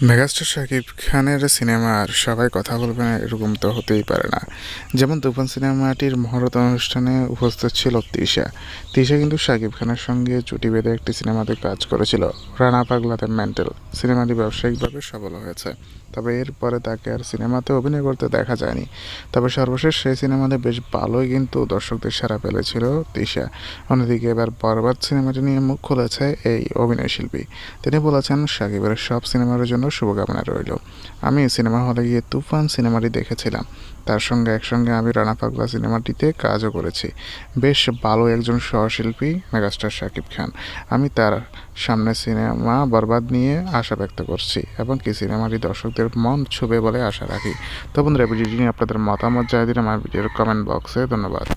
Megastar Shakib খানের সিনেমার সবাই কথা বলবে না, এরকম তো হতেই পারে না। যেমন তুফান সিনেমাটির মহরত অনুষ্ঠানে উপস্থিত ছিল তিশা। তিশা কিন্তু শাকিব খানের সঙ্গে জুটি বেঁধে একটি সিনেমাতে কাজ করেছিল, রানা পাগলাতে মেন্টাল সিনেমাটি ব্যবসায়িকভাবে সফল হয়েছে, তবে এরপরে তাকে আর সিনেমাতে অভিনয় করতে দেখা যায়নি। তবে সর্বশেষ সেই সিনেমাতে বেশ ভালোই কিন্তু দর্শকদের সাড়া ফেলেছিল তিশা। অন্যদিকে এবার বরবাদ সিনেমাটি নিয়ে মুখ খুলেছে এই অভিনয়শিল্পী। তিনি বলেছেন সাকিবের সব সিনেমার জন্য শুভকামনা রইল। আমি সিনেমা হলে গিয়ে তুফান সিনেমাটি দেখেছিলাম। তার সঙ্গে একসঙ্গে আমি রানা পাগলা সিনেমাটিতে কাজও করেছি। বেশ ভালো একজন সহশিল্পী মেগাস্টার শাকিব খান। আমি তার সামনে সিনেমা বরবাদ নিয়ে আশা ব্যক্ত করছি এবং কি সিনেমাটি দর্শকদের মন ছুবে বলে আশা রাখি। তো বন্ধুরা ভিডিওটি নিয়ে আপনাদের মতামত জানিয়ে দিন আমার ভিডিওর কমেন্ট বক্সে ধন্যবাদ।